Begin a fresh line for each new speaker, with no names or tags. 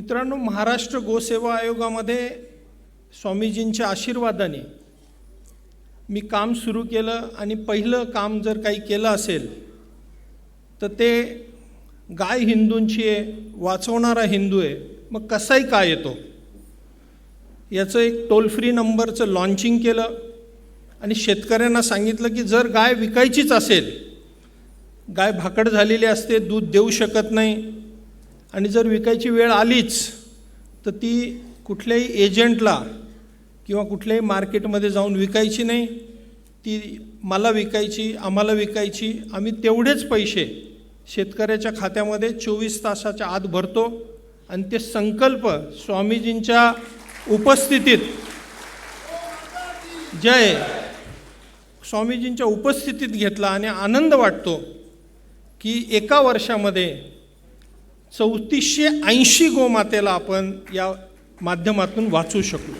मित्रांनो महाराष्ट्र गोसेवा आयोगामध्ये स्वामीजींच्या आशीर्वादाने मी काम सुरू केलं आणि पहिलं काम जर काही केलं असेल तर ते गाय हिंदूंची आहे वाचवणारा हिंदू आहे मग कसाही काय येतो? याचं एक टोल फ्री नंबरचं लॉन्चिंग केलं आणि शेतकऱ्यांना सांगितलं की जर गाय विकायचीच असेल गाय भाकड झालेली असते दूध देऊ शकत नाही आणि जर विकायची वेळ आलीच तर ती कुठल्याही एजंटला किंवा कुठल्याही मार्केटमध्ये जाऊन विकायची नाही. ती मला विकायची आम्हाला विकायची आम्ही तेवढेच पैसे शेतकऱ्याच्या खात्यामध्ये चोवीस तासाच्या आत भरतो. आणि ते संकल्प स्वामीजींच्या उपस्थितीत जय. स्वामीजींच्या उपस्थितीत घेतला आणि आनंद वाटतो की एका वर्षामध्ये चौतीसशे ऐंशी गोमातेला आपण या माध्यमातून वाचू शकलो.